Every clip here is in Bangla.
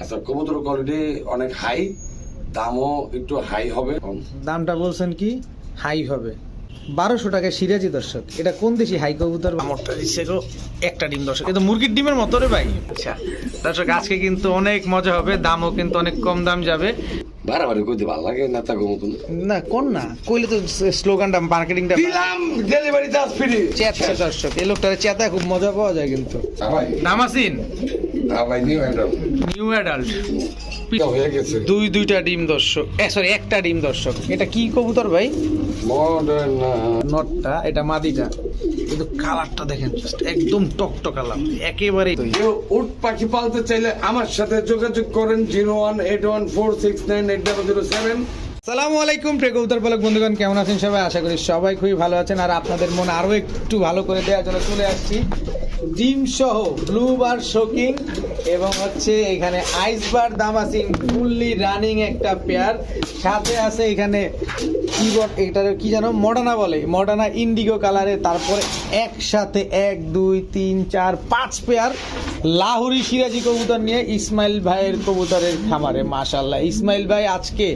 আচ্ছা কবুতর কোয়ালিটি অনেক হাই দামও একটু হাই হবে। দামটা বলছেন কি? হাই হবে। বারোশো টাকা সিরাজি দর্শক এটা কোন দেশি হাই কবুতর? আমরটা দিচ্ছে গো একটা ডিম দর্শক। এটা মুরগির ডিমের মতো রে ভাই। আচ্ছা দর্শক আজকে কিন্তু অনেক মজা হবে দামও কিন্তু অনেক কম দাম যাবে। বাড়াবাড়ি করতে ভালো লাগে নেতা মতন না কোন না? কইলে তো স্লোগানটা মার্কেটিংটা দিলাম ডেলিভারি চার্জ ফ্রি চেতা দর্শক এই লোকটার চেতা খুব মজা পাওয়া যায় কিন্তু। নামাসিন নিউ অ্যাডাল্ট হয়ে গেছে। দুই দুইটা ডিম দর্শক। সরি একটা ডিম দর্শক। এটা কি কবুতর ভাই? নটটা এটা মাদিটা। কিন্তু কালারটা দেখেন একদম টকটক কালার। একেবারে উট পাখি পালতে চাইলে আমার সাথে যোগাযোগ করেন zero one eight one four six nine eight double zero seven. সালামু আলাইকুম প্রিয় কবুতর পালক বন্ধুগণ কেমন আছেন সবাই? আশা করি সবাই খুবই ভালো আছেন। আর আপনাদের মন আরও একটু ভালো করে দেওয়ার জন্য চলে আসছি। ডিম সহ ব্লু বার শোকিং এবং হচ্ছে এখানে আইসবার দামাসিং ফুললি রানিং একটা পেয়ার। সাথে আছে এখানে কি বল এটার কি জানো মডানা বলে, মডানা ইন্ডিগো কালারে, তারপরে একসাথে এক, দুই, তিন, চার, পাঁচ পেয়ার লাহুরি সিরাজি কবুতর নিয়ে ইসমাইল ভাইয়ের কবুতরের খামারে মাশাল্লাহ ইসমাইল ভাই আজকে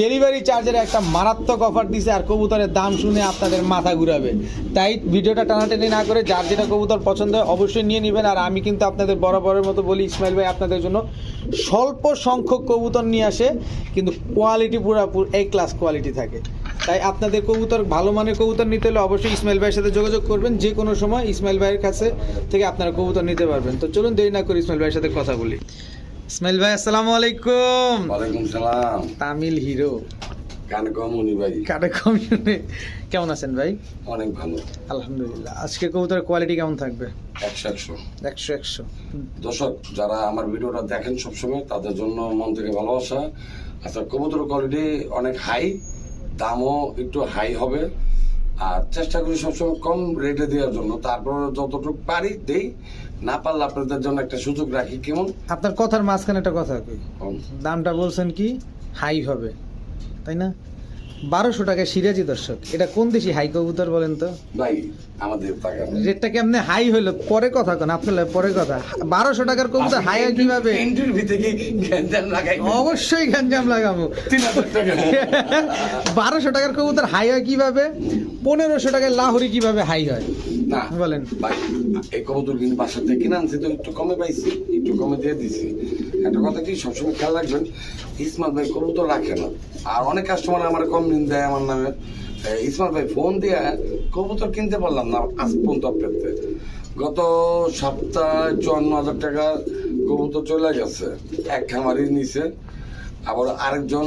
ডেলিভারি চার্জের একটা মারাত্মক অফার দিছে আর কবুতরের দাম শুনে আপনাদের মাথা ঘুরাবে। তাই ভিডিওটা টানাটানি না করে যার যেটা কবুতর পছন্দ হয় অবশ্যই নিয়ে নেবেন। আর আমি কিন্তু আপনাদের বরাবরের মতো বলি, ইসমাইল ভাই, আপনাদের জন্য স্বল্প সংখ্যক কবুতর নিয়ে আসে, কিন্তু কোয়ালিটি পুরো এই ক্লাস কোয়ালিটি থাকে। তাই আপনাদের কবুতর, ভালো মানের কবুতর নিতে হলে অবশ্যই ইসমাইল ভাইয়ের সাথে যোগাযোগ করবেন। যে কোনো সময় ইসমাইল ভাইয়ের কাছে থেকে আপনারা কবুতর নিতে পারবেন। তো চলুন দেরি না করে ইসমাইল ভাইয়ের সাথে কথা বলি। ইসমাইল ভাই আসসালামু আলাইকুম। ওয়ালাইকুম সালাম। তামিল হিরো। কান কমুনি ভাই। কাটে কম শুনে কেমন আছেন ভাই? অনেক ভালো। আলহামদুলিল্লাহ। আজকে কবুতরের কোয়ালিটি কেমন থাকবে? একশো একশো। একশো একশো। দর্শক যারা আমার ভিডিওটা দেখেন সবসময় তাদের জন্য মন থেকে ভালোবাসা। আচ্ছা কবুতর কোয়ালিটি অনেক হাই দামও একটু হাই হবে। আর চেষ্টা করি সবসময় কম রেটে দেওয়ার জন্য। তারপর যতটুকু পারি দেই। না পারলে আপনাদের জন্য একটা সুযোগ রাখি কেমন? আপনার কথার মাঝখানে একটা কথা। দামটা বলছেন কি? হাই হবে। তাই না? বারোশো টাকা সিরাজি দর্শক। এটা কোন দেশি হাই কবুতর বলেন তো? ভাই আমাদের টাকা রেটটা কেমনে হাই হইল? পরে কথা কোন আপনার পরে কথা। বারোশো টাকার কবুতর হাই হয় কীভাবে? গ্যাঞ্জাম লাগাই অবশ্যই গ্যাঞ্জাম লাগাবো। বারোশো টাকার কবুতর হাই হয় কীভাবে? পনেরোশো টাকায় লাহরি কীভাবে হাই হয়? না বলেন। ভাই এই কবুতর কিন্তু বাসা থেকে কিনে আনছি তো একটু কমে পাইছি একটু কমে দিয়ে দিছি। একটা কথা কি সবসময় খেয়াল রাখবেন ইসমাত ভাই কবুতর রাখে না। আর অনেক কাস্টমার আমার কম দিন দেয় আমার নামে ইসমাত ভাই ফোন দিয়ে কবুতর কিনতে পারলাম না আজ পর্যন্ত পেতে গত সপ্তাহে চুয়ান্ন হাজার টাকা কবুতর চলে গেছে এক খামারি নিচে আবার আরেকজন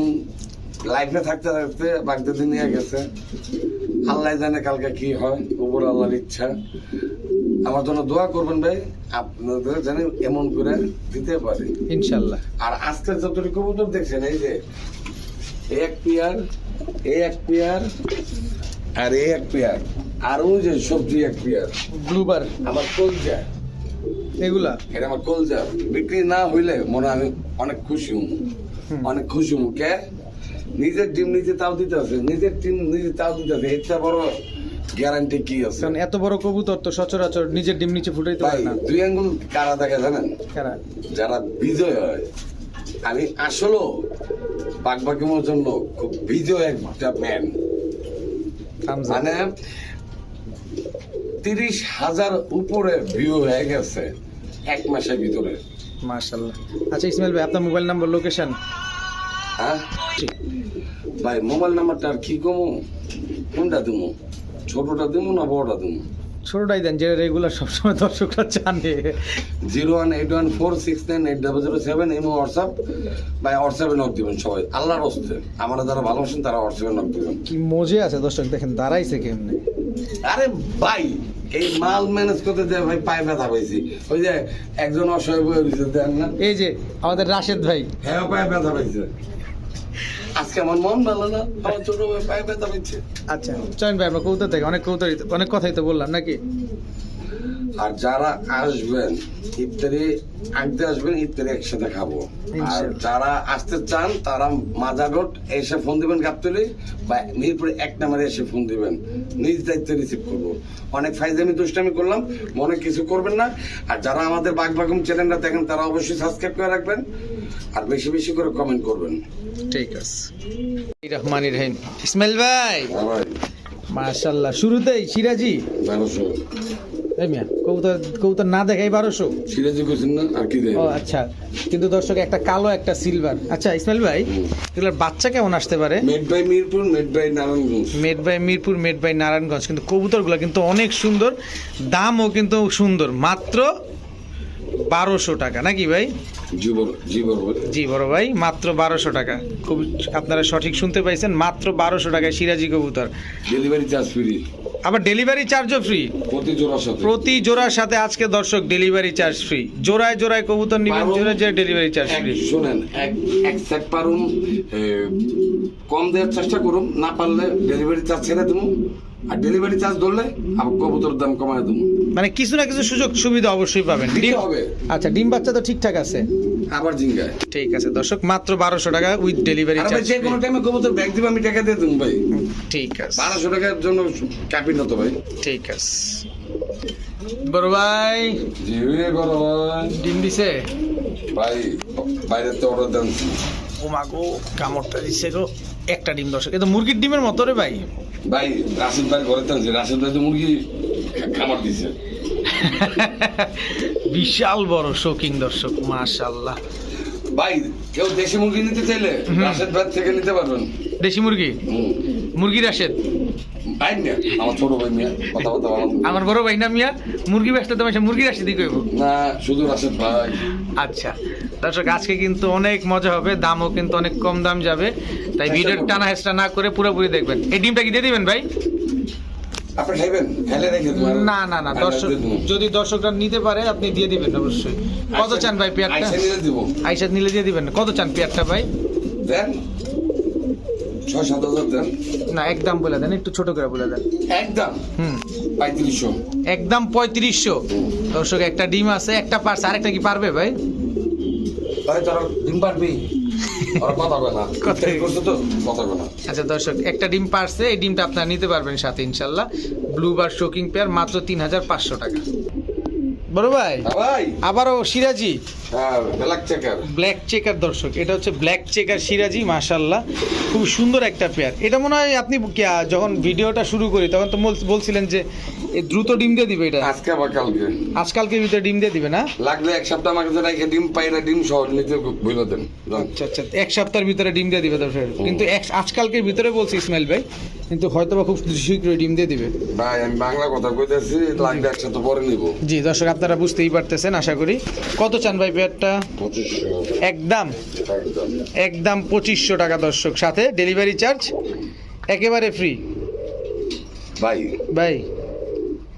লাইফে থাকতে থাকতে বাগদাদি নিয়ে গেছে। আল্লাহ জানে কালকে কি হয় উপর আল্লাহর ইচ্ছা। আমার জন্য দোয়া করবেন ভাই আপনাদের জানি এমন করে দিতে পারে। ইনশাল্লাহ। আর আজকের যতটুকু কবুতর দেখছেন এই যে এক পেয়ার এক পেয়ার আর এক পেয়ার আর ওই যে সবজি এক পেয়ার। ব্লুবার। আমার কলজা। এগুলা? এটা আমার কলজা। বিক্রি না হইলে মনে আমি অনেক খুশি হম হুম। অনেক খুশি হম কে? নিজের ডিম নিজে তাও দিতে আছে নিজের ডিম নিজে তাও দিতে আছে এটা বড় গ্যারান্টি কি আছে? কারণ এত বড় কবুতর তো সচরাচর নিজের ডিম নিচে ফুটাইতে পারে না। দুই আঙ্গুল কারা দেখে জানেন? কারা? যারা বিজয় হয় আমি আসলেও বাগবাকিমোর জন্য খুব বিজয় একটা ম্যান। মানে তিরিশ হাজার উপরে ভিউ হয়ে গেছে এক মাসের ভিতরে। মাশাল্লাহ আচ্ছা ইসমাইল ভাই আপনার মোবাইল নাম্বার লোকেশন হ্যাঁ? ভাই মোবাইল নাম্বারটা আর কি কমু? কোনটা দিমু? ছোটটা দিমু না বড়টা দিমু? ছোটটাই দেন যে রেগুলার সবসময় দর্শকরা জানে। Zero one eight one four six nine eight double zero seven এই হোয়াটসঅ্যাপ ভাই হোয়াটসঅ্যাপে নক দিবেন সবাই। আল্লাহর হস্তে। আমরা যারা ভালোবাসেন তারা হোয়াটসঅ্যাপে নক দিবেন। কি মজে আছে দর্শক দেখেন দাঁড়াইছে কেমনে। আরে ভাই এই মাল ম্যানেজ করতে দেয় ভাই পায়ে ব্যথা পাইছি। ওই যে একজন অসহায় বয়ে দেন না? এই যে আমাদের রাশেদ ভাই। হ্যাঁ পায়ে ব্যথা পাইছে। আজকে আমার মন ভালো না আমার ছোট পায়ে ব্যথা পাইছে আচ্ছা চয়ন ভাই আমরা কৌতর থেকে অনেক কৌতর অনেক কথাই তো বললাম নাকি? আর যারা আসবেন ইফতারি আনতে আসবেন ইফতারি একসাথে খাব। আর যারা আসতে চান তারা মাজার এসে ফোন দিবেন গাবতলি বা মিরপুরে এক নাম্বারে এসে ফোন দিবেন। নিজ দায়িত্ব রিসিভ করব। অনেক ফাইজামি দুষ্টামি করলাম মনে কিছু করবেন না। আর যারা আমাদের বাগবাগুম চ্যানেলটা দেখেন তারা অবশ্যই সাবস্ক্রাইব করে রাখবেন। আর বেশি বেশি করে কমেন্ট করবেন। ঠিক আছে। রহমান রহিম। ইসমাইল ভাই। মাশাল্লাহ শুরুতেই সিরাজি। বারোশো। এই মিয়া কবুতর কবুতর না দেখাই বারোশো? সিরাজি করছেন না আর কি ও আচ্ছা। কিন্তু দর্শক একটা কালো একটা সিলভার আচ্ছা ইসমাইল ভাই এগুলোর বাচ্চা কেমন আসতে পারে? Made by Mirpur made by Narayanganj. Made by Mirpur made by Narayanganj. কিন্তু কবুতরগুলো কিন্তু অনেক সুন্দর দামও কিন্তু সুন্দর। মাত্র বারোশো টাকা নাকি ভাই? জি বড় ভাই। মাত্র বারোশো টাকা। খুব আপনারা সঠিক শুনতে পাইছেন মাত্র বারোশো টাকায় সিরাজি কবুতর। ডেলিভারি চার্জ ফ্রি আবার ডেলিভারি চার্জও ফ্রি প্রতি জোড়ার সাথে। প্রতি জোড়ার সাথে আজকে দর্শক ডেলিভারি চার্জ ফ্রি জোড়ায় জোড়ায় কবুতর নিবেন জোড়ায় জোড়ায় ডেলিভারি চার্জ ফ্রি শোনেন এক এক সেট পারুন কম দেওয়ার চেষ্টা করুন না পারলে ডেলিভারি চার্জ ছেড়ে দেবো আর ডেলিভারি চার্জ ধরলে আবার কবুতর দাম কমায় দেবো। মানে কিছু না কিছু সুযোগ সুবিধা অবশ্যই পাবেন। ডিম হবে। আচ্ছা ডিম বাচ্চা তো ঠিকঠাক আছে। আবার জিঙ্গায়। ঠিক আছে দর্শক মাত্র বারোশো টাকা উইথ ডেলিভারি চার্জ যে কোনো টাইমে কবুতর ব্যাগ দিবে আমি টাকা দিয়ে দেবো ভাই। ঠিক আছে। বারোশো টাকার জন্য কাপি না তো ভাই। ঠিক আছে। বড় ভাই। জি করো ভাই। ডিম দিছে? ভাই বাইরে তো অর্ডার দেন। ও মা গো কামড়টা দিছে গো। একটা ডিম দর্শক। এটা মুরগির ডিমের মতো রে ভাই। ভাই রাশিদ ভাই ঘরে তো রাশিদ ভাই তো মুরগি খামার দিছে। বিশাল বড় শোকিং দর্শক মাশাল্লাহ ভাই কেউ দেশি মুরগি নিতে চাইলে রাশেদ ভাই থেকে নিতে পারবেন। দেশি মুরগি? হুম। মুরগি রাশেদ। ভাই আমার বড় ভাই না মিয়া মুরগি ব্যস্ত তোমার মুরগি রাশেদই কইব। না শুধু রাশেদ ভাই। আচ্ছা দর্শক আজকে কিন্তু অনেক মজা হবে দামও কিন্তু অনেক কম দাম যাবে তাই ভিডিওর টানা হেসটা না করে পুরোপুরি দেখবেন। এই ডিমটা কি দিয়ে দিবেন ভাই? না না না দর্শক যদি দর্শকরা নিতে পারে আপনি দিয়ে দিবেন অবশ্যই। কত চান ভাই পেয়ারটা আইসা আইসাদ নিলে দিয়ে দিবেন। কত চান পেয়ারটা ভাই? দেন। ছয় সাত হাজার দেন। না একদম বলে দেন একটু ছোট করে বলে দেন। একদম হুম। পঁয়ত্রিশশো। একদম পঁয়ত্রিশশো। দর্শক একটা ডিম আছে একটা পারছে আরেকটা কি পারবে ভাই? ডিম পারবি। আচ্ছা দর্শক একটা ডিম পারছে এই ডিমটা আপনারা নিতে পারবেন সাথে ইনশাল্লাহ। ব্লু বার শোকিং পেয়ার মাত্র তিন হাজার পাঁচশো টাকা। বড় ভাই? হ্যাঁ ভাই। আবারও সিরাজি? ব্ল্যাক চেকার ব্ল্যাক চেকার দর্শক। এটা হচ্ছে ব্ল্যাক চেকার সিরাজি মাশাল্লাহ খুব সুন্দর একটা পেয়ার এটা মনে হয় আপনি যখন ভিডিওটা শুরু করি তখন তো বলছিলেন যে দ্রুত ডিম দিয়ে দিবে এটা। আজকে আবার কালকে। আজকালকে ভিতরে ডিম দিয়ে দিবে না? লাগলে এক সপ্তাহ আমার কাছে রেখে ডিম পাইলে ডিম সহ নিতে বলে দেন। আচ্ছা আচ্ছা। এক সপ্তাহের ভিতরে ডিম দিয়ে দিবে দর্শক কিন্তু আজকালকের ভিতরে বলছি ইসমাইল ভাই কিন্তু হয়তো বা খুব শীঘ্রই ডিম দিয়ে দিবে। ভাই আমি বাংলা কথা কইতেছি লাগলে একসাথে পরে নিব। জি দর্শক আপনারা বুঝতেই পারতেছেন আশা করি। কত চান ভাই পেয়ারটা? একদম। একদম। পঁচিশশো টাকা দর্শক। সাথে ডেলিভারি চার্জ একেবারে ফ্রি ভাই ভাই।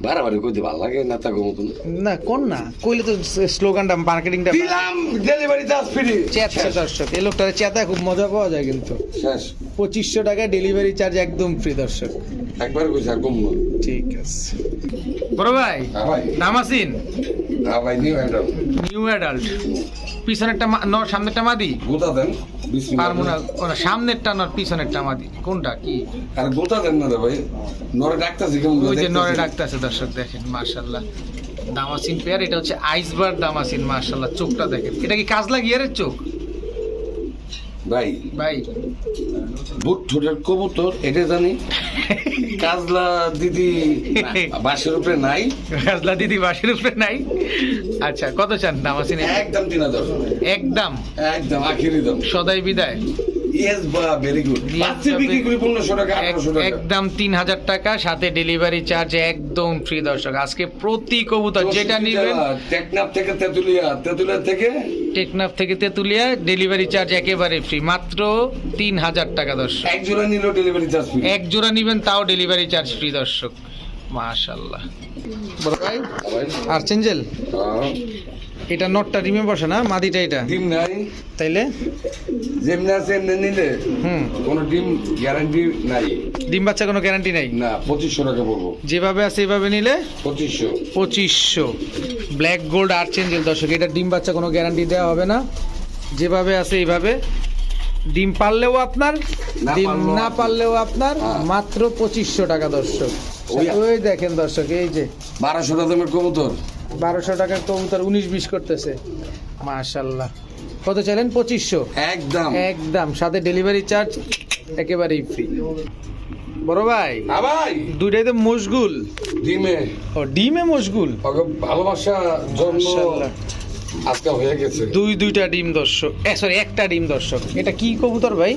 বাড়াবাড়ি করতে ভালো লাগে না তা মতন না কোন না? কইলে তো স্লোগানটা মার্কেটিংটা দিলাম ডেলিভারি চার্জ ফ্রি চেতা দর্শক এই লোকটার চেতা খুব মজা পাওয়া যায় কিন্তু। শেষ। পঁচিশশো টাকা ডেলিভারি চার্জ একদম ফ্রি দর্শক। একবার কইছি আর কম ঠিক আছে। বড় ভাই হ্যাঁ ভাই। নামাসিন ভাই নিউ হ্যান্ডাল নিউ অ্যাডাল্ট পিছনেরটা ন সামনেরটা মাদি? গোটা দেন। পারব না সামনেরটা নর পিছনেরটা মাদি। কোনটা কি? আর গোটা দেন না ভাই। নরে ডাক্তারছি কেমন ওই যে নরে ডাক্তার আছে দর্শক দেখেন মার্শাল্লাহ দামাসিন পেয়ার এটা হচ্ছে আইসবার দামাসিন মার্শাল্লাহ চোখটা দেখেন। এটা কি কাজলা গিয়ারের চোখ? ভাই ভাই। বুট ঠোঁটের কবুতর এটা জানি। কাজলা দিদি বাসের উপরে নাই। কাজলা দিদি বাসের উপরে নাই? আচ্ছা কত চান একদম তিন হাজার। একদম? একদম আখিরি দাম। সদাই বিদায়। একদম তিন হাজার টাকা সাথে ডেলিভারি চার্জ একদম ফ্রি দর্শক। আজকে প্রতি কবুতর যেটা নিবেন টেকনাফ থেকে তেতুলিয়া তেতুলিয়া থেকে টেকনাফ থেকে তেতুলিয়া ডেলিভারি চার্জ একেবারে ফ্রি মাত্র তিন হাজার টাকা দর্শক। এক জোড়া নিলেও ডেলিভারি চার্জ ফ্রি এক জোড়া নিবেন তাও ডেলিভারি চার্জ ফ্রি দর্শক। মাশাল্লাহ। আর চেঞ্জেল? এটা নটটা ডিমে বসে না? মাদিটা এটা? ডিম নাই। তাইলে? যেমনি আছে এমনি নিলে হুম। কোনো ডিম গ্যারান্টি নাই। ডিম বাচ্চা কোনো গ্যারান্টি নাই? না পঁচিশশো টাকা পড়ব। যেভাবে আছে এইভাবে নিলে? পঁচিশশো। পঁচিশশো। ব্ল্যাক গোল্ড আর চেঞ্জেল দর্শক এটা ডিম বাচ্চা কোনো গ্যারান্টি দেওয়া হবে না। যেভাবে আছে এইভাবে ডিম পারলেও আপনার ডিম না পারলেও আপনার হ্যাঁ। মাত্র পঁচিশশো টাকা দর্শক। ওই- দেখেন দর্শক এই যে। বারোশো টাকা কবুতর। বারোশো টাকার কবুতর উনিশ বিশ করতেছে। মাশাল্লাহ কত চাইলেন? পঁচিশশো। একদম। একদম। সাথে ডেলিভারি চার্জ একেবারেই ফ্রি। বড় ভাই হ্যাঁ ভাই। দুইটাই তো মশগুল। ডিমে। ও ডিমে মশগুল? ভালোবাসা মাশাআল্লাহ। আজকে হয়ে গেছে। দুই দুইটা ডিম দর্শক। সরি একটা ডিম দর্শক। এটা কি কবুতর ভাই?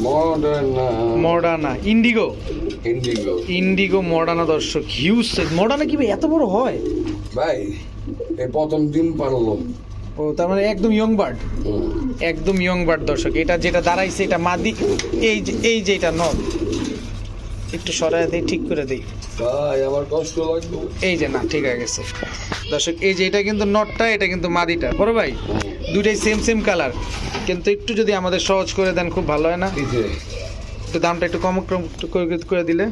Modern Modena indigo indigo indigo Modena দর্শক হিউজ মডার্না কি এত বড় হয়? ভাই এই প্রথম ডিম পারল ও তার মানে একদম ইয়ং বার্ড একদম ইয়ং বার্ড দর্শক এটা যেটা দাঁড়াইছে এটা মাদি এই যে এই যে এটা নদ। একটু সরাই দেই ঠিক করে দেই। ভাই আমার কষ্ট লাগবে। এই যে না ঠিক হয়ে গেছে। দর্শক এই যে এটা কিন্তু নটটা এটা কিন্তু মাদিটা। বড় ভাই দুইটাই সেম সেম কালার কিন্তু একটু যদি আমাদের সহজ করে দেন খুব ভালো হয় না? একটু দামটা একটু কম কম করে- করে দিলে?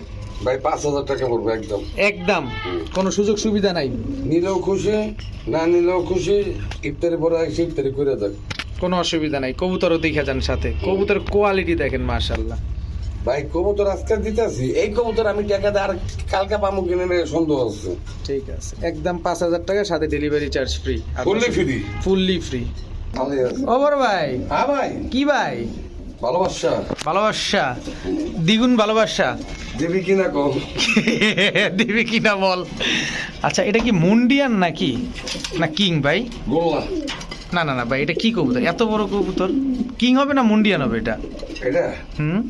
ভাই পাঁচ হাজার টাকা পড়বে একদম। একদম? কোনো সুযোগ সুবিধা নাই? নিলেও খুশি না নিলেও খুশি ইফতারি পরে এসে ইফতারি করে দেখ কোনো অসুবিধা নাই কবুতরও দেখে যান সাথে। কবুতরের কোয়ালিটি দেখেন মাশাল্লাহ ভাই কবুতর আজকে দিতেছি এই কবুতর আমি টাকা দিয়ে আর কালকে পামু কিনে নিয়ে সন্দেহ আছে। ঠিক আছে। একদম পাঁচ হাজার টাকা সাথে ডেলিভারি চার্জ ফ্রি করলে ফ্রি ফুললি ফ্রি ভালো আছে। ও ভাই হ্যাঁ ভাই। কি ভাই? ভালোবাসা। ভালোবাসা। দ্বিগুণ ভালোবাসা। দেবি কিনা কম। দিবি কিনা বল। আচ্ছা এটা কি মুন্ডিয়ান নাকি? না কিং ভাই? গোল্লা। না না না ভাই এটা কি কবুতর? এত বড় কবুতর? কিং হবে না মুন্ডিয়ান হবে এটা? এটা? হুম?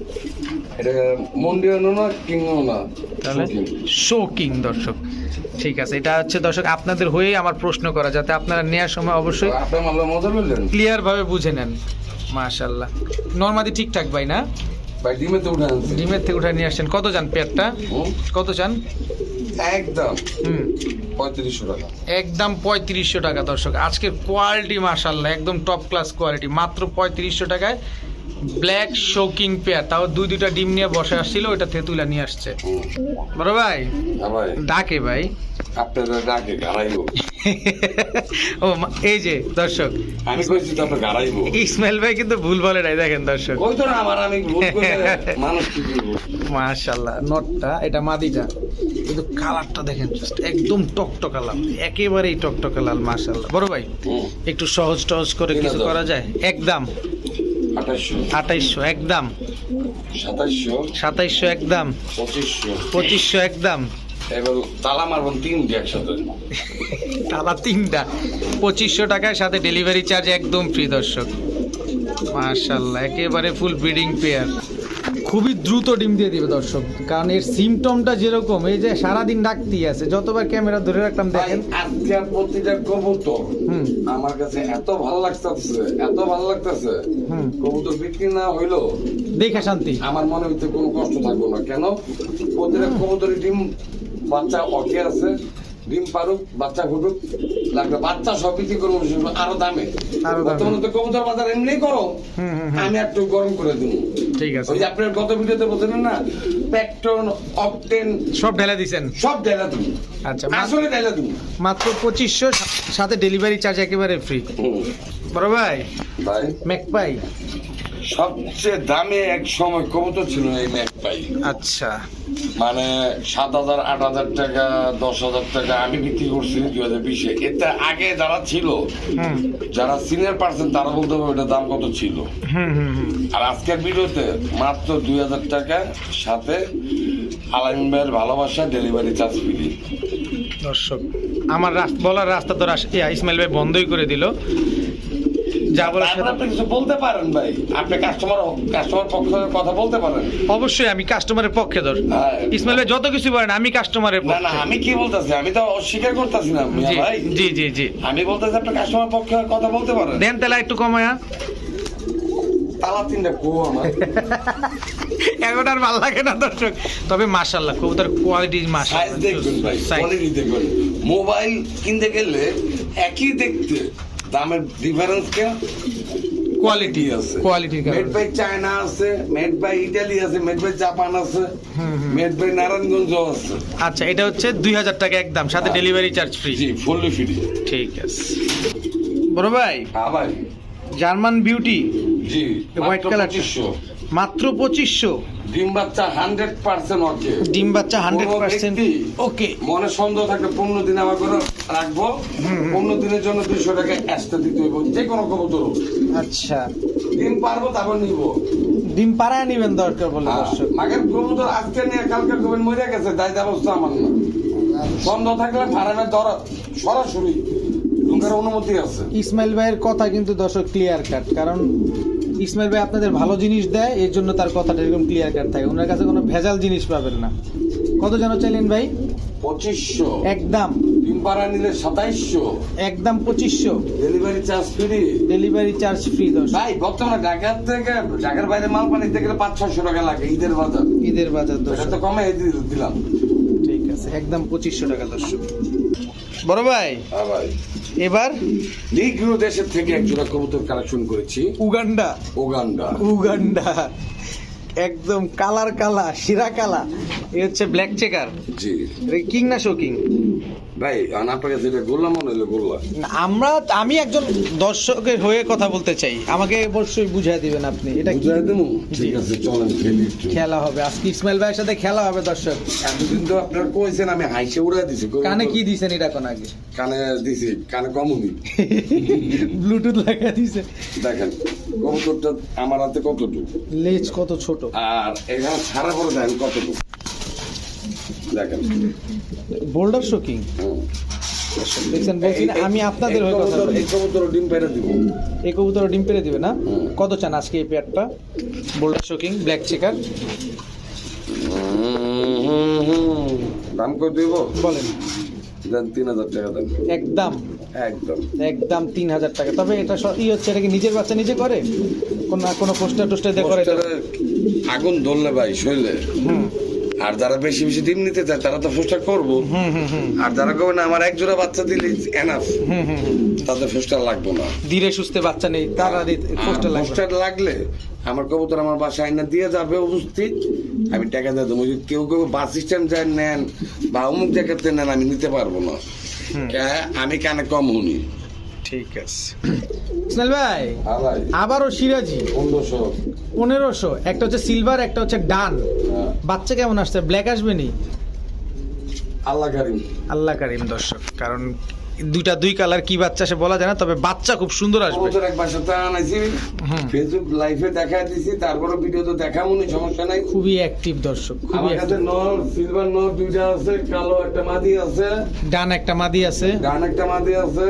এটা মন্ডিয়ানো না কিংও না। তাহলে শো কিং দর্শক। ঠিক আছে এটা হচ্ছে দর্শক আপনাদের হয়েই আমার প্রশ্ন করা যাতে আপনারা নেওয়ার সময় অবশ্যই ক্লিয়ার ভাবে বুঝে নেন। মাশাল্লাহ নর্মাদি ঠিকঠাক ভাই না? ভাই ডিমে তো উঠে আনছি। ডিমের থেকে উঠে নিয়ে আসছেন। কত চান হুম, কত চান? একদম। হুম। পঁয়ত্রিশশো টাকা। একদম পঁয়ত্রিশশো টাকা দর্শক। আজকের কোয়ালিটি মাশাল্লাহ একদম টপ ক্লাস কোয়ালিটি মাত্র পঁয়ত্রিশশো টাকায় ব্ল্যাক শোকিং পেয়ার তাও দুই দুইটা ডিম নিয়ে বসে আসছিল ওইটা তেঁতুলা নিয়ে আসছে। বড় হ্যাঁ ভাই। ডাকে ভাই। আপনারা ডাকে গাড়াইব। ও এই যে দর্শক। আমি কইছি তো আপনার গাড়াইব। ইসমাইল ভাই কিন্তু ভুল বলে নাই দেখেন দর্শক। ওই তো না আমার আমি ভুল করে মানুষ কি করব? নটটা এটা মাদিটা। কিন্তু কালারটা দেখেন জাস্ট একদম টকটকা লাল একেবারেই টকটকা লাল মাশাল্লাহ বড় ভাই একটু সহজ টহজ করে কিছু করা যায়? একদম। আঠাইশশো। একদম। সাতাইশশো একদম। পঁচিশশো। পঁচিশশো একদম। এবার তালা মারবেন তিন দিয়ে একসাথে। আবার তিনটা। পঁচিশশো টাকার সাথে ডেলিভারি চার্জ একদম ফ্রি দর্শক। মার্শাল্লাহ একেবারে ফুল ব্রিডিং পেয়ার খুবই দ্রুত ডিম দিয়ে দিবে দর্শক কারণ এর সিমটমটা যেরকম এই যে সারাদিন ডাকতেই আছে যতবার ক্যামেরা ধরে রাখলাম দেখেন। আজকে প্রতিটা কবুতর আমার কাছে এত ভালো লাগতেছে এত ভালো লাগতেছে। কবুতর বিক্রি না হইল দেখে শান্তি। আমার মনে হইতে কোনো কষ্ট থাকব না। কেন? প্রতিটা কবুতরের ডিম বাচ্চা অকে আছে ডিম পারুক বাচ্চা ফুটুক লাগবে বাচ্চা সব বিক্রি করব আরও দামে। বর্তমানে তো কবুতর বাজার এমনি করো। আমি একটু গরম করে দিব। ঠিক আছে। ওই আপনার গত ভিডিওতে বলছেন না পেকটন অকটেন সব ঢেলে দিছেন? সব ঢেলা তুমি আচ্ছা আসলে ঢেলা তুমি মাত্র পঁচিশশো সাথে ডেলিভারি চার্জ একেবারে ফ্রি বড় ভাই? ভাই? ম্যাক পাই সবচেয়ে দামে এক সময় কবুতর ছিল এই ম্যাক পাই আচ্ছা। মানে সাত হাজার আট হাজার টাকা দশ হাজার টাকা আমি বিক্রি করছি দুই হাজার বিশে। এতে আগে যারা ছিল যারা সিনিয়র পার্সন তারা বলতে হবে ওটার দাম কত ছিল। হুম হুম হুম। আর আজকের ভিডিওতে মাত্র দুই হাজার টাকা সাথে আলামিন ভাইয়ের ভালোবাসা ডেলিভারি চার্জ ফ্রি দর্শক আমার বলার রাস্তা তো ইসমাইল ভাই বন্ধই করে দিল। যা বলার তারপর সাথে- আপনি কিছু বলতে পারেন ভাই। আপনি কাস্টমার কাস্টমার পক্ষ কথা বলতে পারেন। অবশ্যই আমি কাস্টমারের পক্ষে ধর। হ্যাঁ। ইসমাইল ভাই যত কিছু বলেন আমি কাস্টমারের না পক্ষে। না আমি কি বলতেছি? আমি তো অস্বীকার করতেছি না ভাই। জি জি জি। আমি বলতেছি আপনি কাস্টমার পক্ষে কথা বলতে পারেন। দেন তেলা একটু কমায়া তালা তিনটা কো আমার। এখন আর ভালো লাগে না দর্শক। তবে মাশাল্লাহ কবুতর কোয়ালিটি দেখবেন ভাই কোয়ালিটি দেখবেন। মোবাইল কিনতে গেলে একই দেখতে দামের ডিফারেন্স কে? কোয়ালিটি আছে। কোয়ালিটির মেড বাই চায়না আছে মেড বাই ইটালি আছে মেড বাই জাপান আছে। মেড বাই নারায়ণগঞ্জ আছে। আচ্ছা এটা হচ্ছে দুই হাজার টাকা একদম সাথে ডেলিভারি চার্জ ফ্রি জি ফুললি ফ্রি ঠিক আছে। বড় ভাই হ্যাঁ ভাই। জার্মান বিউটি জি হোয়াইট কালার মাত্র পঁচিশশো। ডিম বাচ্চা হান্ড্রেড পার্সেন্ট ওকে ডিম বাচ্চা হান্ড্রেড পার্সেন্ট ওকে মনে সন্দেহ থাকলে পনেরো দিন আমার করে রাখব। পনেরো দিনের জন্য দুইশো টাকা এক্সট্রা দিতে হইব। যে কোনো কবুতর। আচ্ছা। ডিম পারব তারপর নিবো। ডিম পাড়ায় নিবেন দরকার বলে দর্শক। আগের কবুতর আজকে নিয়ে কালকে কবেন মরে গেছে দায় ব্যবস্থা আমার না। সন্দেহ থাকলে ফার্মের দর সরাসরি। তোমার অনুমতি আছে। ইসমাইল ভাইয়ের কথা কিন্তু দর্শক ক্লিয়ার কাট কারণ ইসমাইল ভাই আপনাদের ভালো জিনিস দেয় এর জন্য তার কথাটা এরকম ক্লিয়ার কাট থাকে। ওনার কাছে কোনো ভেজাল জিনিস পাবেন না। কত যেন চাইলেন ভাই? পঁচিশশো। একদম। ডিম পাড়া নিলে সাতাইশশো। একদম পঁচিশশো। Delivery charge free delivery charge free দর্শক। ভাই বর্তমানে ঢাকার থেকে ঢাকার বাইরে মাল পানি থেকে গেলে পাঁচ ছশো টাকা লাগে ঈদের বাজার। ঈদের বাজার দর্শক। তো কমে দিলাম। ঠিক আছে একদম পঁচিশশো টাকা দর্শক। বড় ভাই। হ্যাঁ ভাই। এবার নিগ্রো দেশের থেকে একজোড়া কবুতর কালেকশন করেছি। উগান্ডা। উগান্ডা। উগান্ডা। একদম কালার কালা শিরা কালা। এ হচ্ছে ব্ল্যাক চেকার জি। কিং না শোকিং ভাই আপনাকে যেটা গোল্লা মনে হলো গোল্লা। আমরা আমি একজন দর্শকের হয়ে কথা বলতে চাই। আমাকে অবশ্যই বুঝাই দিবেন আপনি। এটা বুঝাই দেবো ঠিক আছে চলেন খেলা হবে। আজকে ইসমাইল ভাইয়ের সাথে খেলা হবে দর্শক। এতদিন তো আপনার কইছেন আমি হাইসে উড়াই দিছি। কানে কি দিছেন এটা কোন আগে? কানে দিছি কানে কমুনি ব্লুটুথ লাগা দিছে। দেখেন কবুতরটা আমার হাতে কতটুকু? লেজ কত ছোট? আর এখানে ছাড়া করে দেখেন কতটুকু। দেখেন। বোল্ডার শোকিং? দেখছেন বলছি আমি আপনাদের হয়ে কথা বলি। এই কবুতর ডিম পেড়ে দিব। এই কবুতর ডিম পেরে দিবে না? কত চান আজকে এই পেয়ারটা? বোল্ডার শোকিং ব্ল্যাক চেকার? দাম করে দিব? বলেন। দেন তিন হাজার টাকা দেন একদম। একদম। একদম তিন হাজার টাকা। তবে এটা ই হচ্ছে এটা কি নিজের বাচ্চা নিজে করে? কোন কোনো পোস্টার টোস্টার দিয়ে করে আগুন ধরলে ভাই শৈলে। হুম। আর যারা বেশি বেশি ডিম নিতে চায় তারা তো পোস্টার করব। আর যারা কবে না আমার এক জোড়া বাচ্চা দিলে এনাফ। তাদের পোস্টার লাগবে না। ধীরে সুস্থে বাচ্চা নেই তারা লাগবে। লাগলে আমার কবুতর আমার বাসায় আইনা দিয়ে যাবে উপস্থিত। আমি টাকা দিয়ে দেবো যদি কেউ কেউ বাস স্ট্যান্ড যায় নেন বা অমুক জায়গাতে নেন আমি নিতে পারব না। আমি কানে কম শুনি। ঠিক আছে। ইসমাইল ভাই হ্যাঁ আবারও সিরাজি। পনেরোশো। পনেরোশো একটা হচ্ছে সিলভার একটা হচ্ছে ডান। হ্যাঁ। বাচ্চা কেমন আসছে? ব্ল্যাক আসবে নি? আল্লাহ কারিম। আল্লাহ কারিম দর্শক কারণ দুইটা দুই কালার কি বাচ্চা সে বলা যায় না তবে বাচ্চা খুব সুন্দর আসবে। কবুতর এক বাসাতে আনাইছি। ফেসবুক লাইভে দেখা দিছি তারপরে ভিডিও তো দেখা মনে সমস্যা নাই। খুবই অ্যাক্টিভ দর্শক খুবই আমার কাছে নর সিলভার নর দুইটা আছে কালো একটা মাদি আছে। ডান একটা মাদি আছে। ডান একটা মাদি আছে।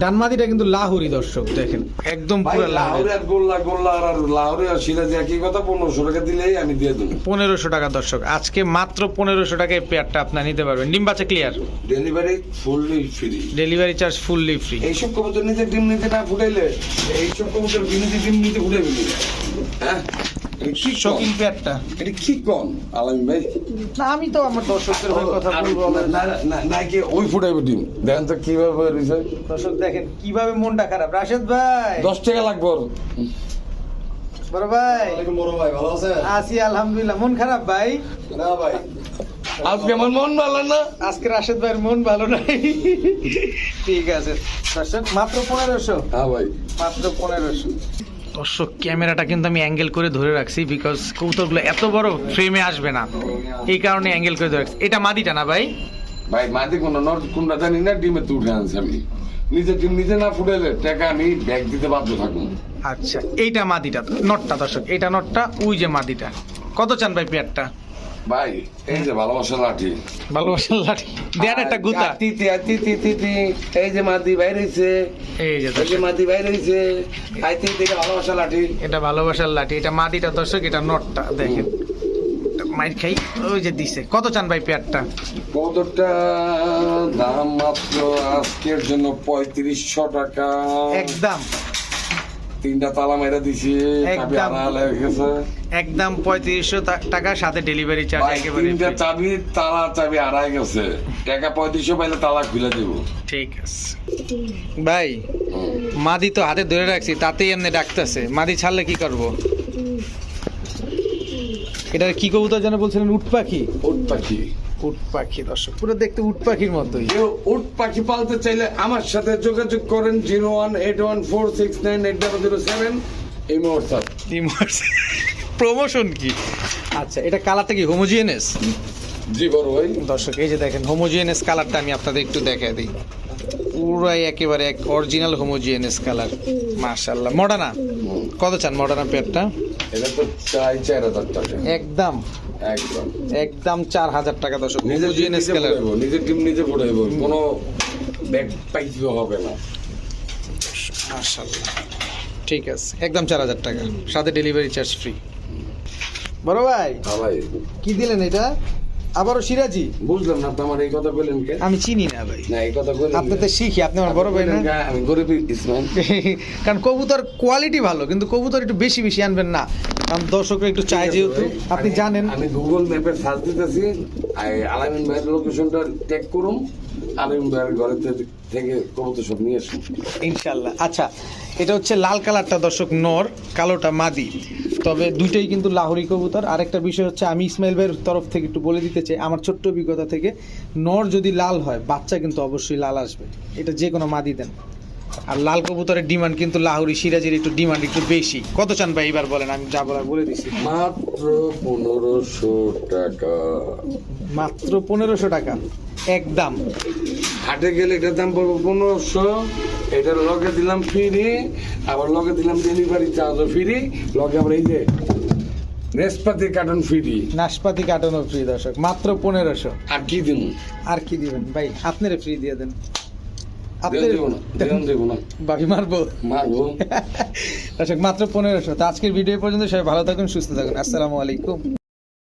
ডান মাদিটা কিন্তু লাহোরি দর্শক দেখেন একদম পুরো লাহোরে। আর গোল্লা গোল্লা আর লাহোরে আর সিরাজি একই কথা পনেরোশো টাকা দিলেই আমি দিয়ে দেবো। পনেরোশো টাকা দর্শক আজকে মাত্র পনেরোশো টাকায় পেয়ারটা আপনার নিতে পারবেন। ডিম বাচ্চা clear delivery fully free delivery charge fully free এইসব কবুতর নিতে ডিম নিতে না ফুটাইলে এইসব কবুতর বিনিতে ডিম নিতে ফুটাই ফেলি হ্যাঁ? শকিং পেয়ারটা এটা কি কম আলামি ভাই? না আমি তো আমার দর্শকদের হয়ে কথা বলব আমার- না না- না- না কি ওই ফুটাইবে ডিম দেখেন তো কীভাবে রয়েছে। দর্শক দেখেন কীভাবে মনটা খারাপ। রাশেদ ভাই। দশ টাকা লাগবে ওর। বড় ভাই। বড় ভাই ভালো আছেন? আছি আলহামদুলিল্লাহ। মন খারাপ ভাই? না ভাই। আজকে আমার মন ভালো না? আজকে রাশেদ ভাইয়ের মন ভালো নাই। ঠিক আছে। মাত্র পনেরোশো। হ্যাঁ ভাই। মাত্র পনেরোশো। দর্শক ক্যামেরাটা কিন্তু আমি অ্যাঙ্গেল করে ধরে রাখছি বিকজ কৌতুকগুলো এত বড় ফ্রেমে আসবে না। এই কারণে অ্যাঙ্গেল করে ধরে রাখছি। এটা মাদিটা না ভাই? ভাই মাদি কোন নর কোনটা জানি না ডিমে তুলে আনছি আমি। নিজে ডিম নিজে না ফুটেলে টাকা আমি ব্যাগ দিতে বাধ্য থাকব। আচ্ছা এইটা মাদিটা নটটা দর্শক এইটা নটটা ওই যে মাদিটা। কত চান ভাই পেয়ারটা? ভাই এই যে ভালোবাসা লাঠি। ভালোবাসার লাঠি। দেন একটা গুতা। তিতি, তিতি, তিতি, এই যে মাদি বাইরেছে এই যে এই যে মাদি বাইরেছে আই তিতি, এটা ভালোবাসা লাঠি। এটা ভালোবাসার লাঠি এটা মাদিটা দর্শক এটা নটটা দেখেন। মাইর খাই ওই যে দিছে। কত চান ভাই পেয়ারটা? কতটা? দাম মাত্র আজকের জন্য পঁয়ত্রিশশো টাকা। একদম। তিনটা তালা মেরে দিছি একদম। পঁয়ত্রিশশো টাকা সাথে ডেলিভারি চার্জ একেবারে তিনটা চাবি তালা চাবি আড়াই গেছে। টাকা পঁয়ত্রিশশো পাইলে তালা খুলে দিব। ঠিক আছে। ভাই মাদি তো হাতে ধরে রাখছি তাতেই এমনি ডাকতেছে। মাদি ছাড়লে কি করব? এটা কি কবুতর যেন বলছিলেন উট পাখি? উট পাখি। উট পাখি দর্শক পুরো দেখতে উট পাখির মতোই। উট পাখি পালতে চাইলে আমার সাথে যোগাযোগ করেন zero one eight one four six nine eight double zero seven. এই হোয়াটসঅ্যাপ প্রমোশন কি? আচ্ছা এটা কালারটা কি হোমোজিনিয়াস জি বড় ভাই। দর্শক এই যে দেখেন হোমোজিনিয়াস কালারটা আমি আপনাদের একটু দেখাই দিই। পুরাই একেবারে এক অরিজিনাল হোমোজিনিয়াস কালার। মাশাআল্লাহ। মডার্না কত চান মডার্না পেয়ারটা? এটা তো চাই চার হাজার টাকা। একদম। একদম। একদম চার হাজার টাকা দর্শক নিজের টিম হোমোজিনিয়াস নিজে কালার নিজের টিম নিজে ফুটাইবো কোনো ব্যাগ পাইতেও হবে না। মাশাআল্লাহ। ঠিক আছে একদম চার হাজার টাকা সাথে ডেলিভারি চার্জ ফ্রি বড় ভাই হ্যাঁ ভাই। কি দিলেন এটা? আবারও সিরাজি? বুঝলাম না আপনি আমার এই কথা বললেন কে? আমি চিনি না ভাই। না এই কথা বললেন আপনি তো শিখি আপনি আমার বড় ভাই না? আমি গরিব ইসমান কারণ কবুতর কোয়ালিটি ভালো কিন্তু কবুতর একটু বেশি বেশি আনবেন না। কারণ দর্শকরা একটু চায় যেহেতু। আপনি জানেন আমি গুগল ম্যাপে সার্চ দিতেছি আলামিন ভাইয়ের লোকেশনটা টেক করুন। আলামিন ভাইয়ের ঘরে থেকে- কবুতর সব নিয়ে আসুন। ইনশাল্লাহ। আচ্ছা এটা হচ্ছে লাল কালারটা দর্শক নর কালোটা মাদি। তবে দুটোই কিন্তু লাহোরি কবুতর। আরেকটা বিষয় হচ্ছে আমি ইসমাইল ভাইয়ের তরফ থেকে একটু বলে দিতে চাই আমার ছোট্ট অভিজ্ঞতা থেকে নর যদি লাল হয় বাচ্চা কিন্তু অবশ্যই লাল আসবে। এটা যে কোনো মাদি দেন। আর লাল কবুতরের ডিমান্ড কিন্তু লাহোরি সিরাজের একটু ডিমান্ড একটু বেশি। কত চান ভাই? এবার বলেন আমি যা বলার বলে দিছি। মাত্র পনেরোশো টাকা। মাত্র পনেরোশো টাকা একদম। হাটে গেলে এটার দাম পড়বে পনেরোশো। এটার লগে দিলাম ফ্রি আবার লগে দিলাম ডেলিভারি চার্জও ফ্রি লগে আবার এই যে রেসপাতি কার্টন ফ্রি নাশপাতি কাটানো ফ্রি দর্শক। মাত্র পনেরোশো। আর কি দিন আর কি দিবেন? ভাই আপনারে ফ্রি দিয়ে দেন। বাকি মারবো? মারবো। দর্শক মাত্র পনেরোশো। তো আজকের ভিডিও পর্যন্ত সবাই ভালো থাকুন সুস্থ থাকুন। আসসালামু আলাইকুম।